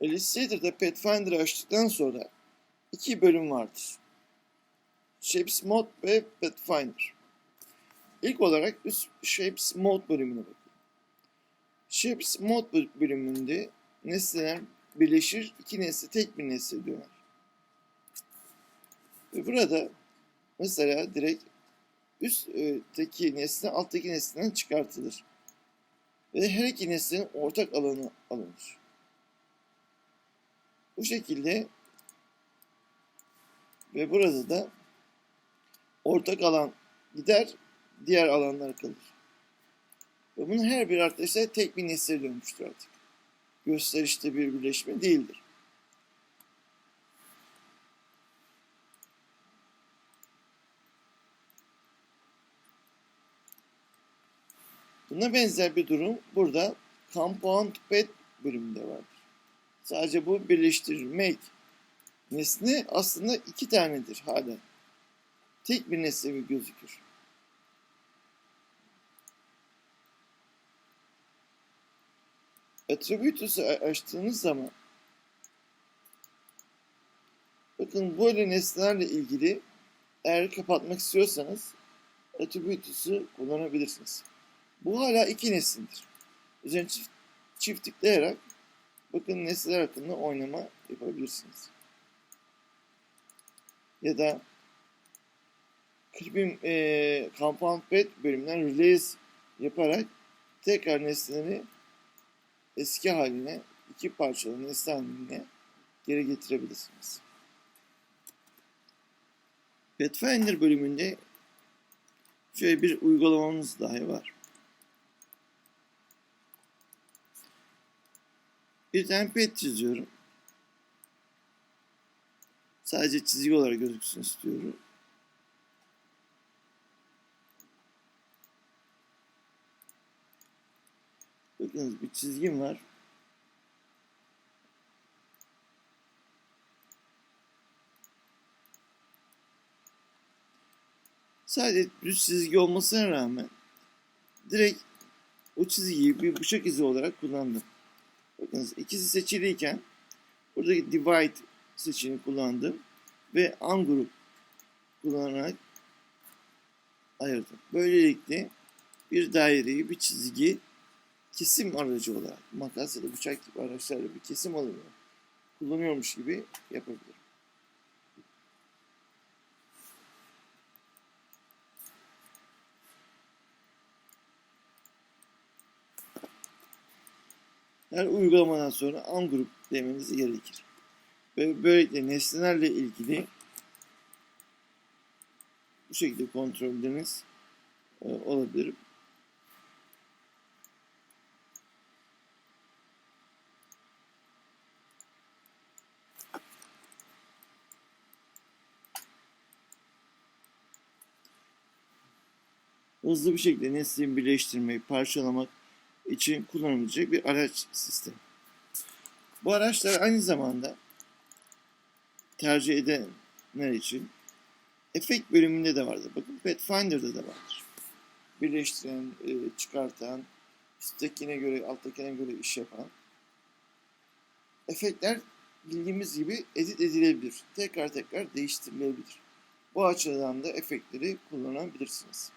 Illustrator'da Pathfinder'ı açtıktan sonra iki bölüm vardır. Shapes Mode ve Pathfinder. İlk olarak üst Shapes Mode bölümüne bakın. Shapes Mode bölümünde nesneler birleşir, iki nesne tek bir nesne döner. Ve burada mesela direkt üstteki nesne alttaki nesneden çıkartılır. Ve her iki nesnenin ortak alanı alınır. Bu şekilde ve burada da ortak alan gider, diğer alanlar kalır. Ve bunun her bir arkadaşlar tek bir nesne dönmüştür artık. Gösterişte bir birleşme değildir. Buna benzer bir durum burada Compound Pet bölümünde vardır. Sadece bu birleştirmek nesne aslında iki tanedir hala. Tek bir nesne gibi gözükür. Attributus'u açtığınız zaman bakın böyle nesnelerle ilgili eğer kapatmak istiyorsanız Attributus'u kullanabilirsiniz. Bu hala iki nesildir. Üzerine çift, çift tıklayarak bakın nesneler hakkında oynama yapabilirsiniz. Ya da klibim e, Compound Bed bölümünden release yaparak tekrar nesneleri eski haline, iki parçalı nesne haline geri getirebilirsiniz. Pathfinder bölümünde şöyle bir uygulamamız dahi var. Bir tane pet çiziyorum. Sadece çizgi olarak gözüksün istiyorum. Bakınız bir çizgim var. Sadece düz çizgi olmasına rağmen direkt o çizgiyi bir bıçak izi olarak kullandım. Bakınız ikisi seçiliyken buradaki divide seçeneğini kullandım ve ungroup kullanarak ayırdım. Böylelikle bir daireyi bir çizgi kesim aracı olarak makas ya da bıçak gibi araçlarla bir kesim alanı kullanıyormuş gibi yapabilirim. Her uygulamadan sonra ungroup demeniz gerekir. Ve böylelikle nesnelerle ilgili bu şekilde kontrolleriniz e, olabilir. Hızlı bir şekilde nesneyi birleştirmeyi, parçalamak için kullanılacak bir araç sistemi. Bu araçlar aynı zamanda tercih edenler için efekt bölümünde de vardır. Bakın Pathfinder'da da vardır. Birleştiren, e, çıkartan, üsttekine göre, alttakine göre iş yapan. Efektler bildiğimiz gibi edit edilebilir. Tekrar tekrar değiştirilebilir. Bu açıdan da efektleri kullanabilirsiniz.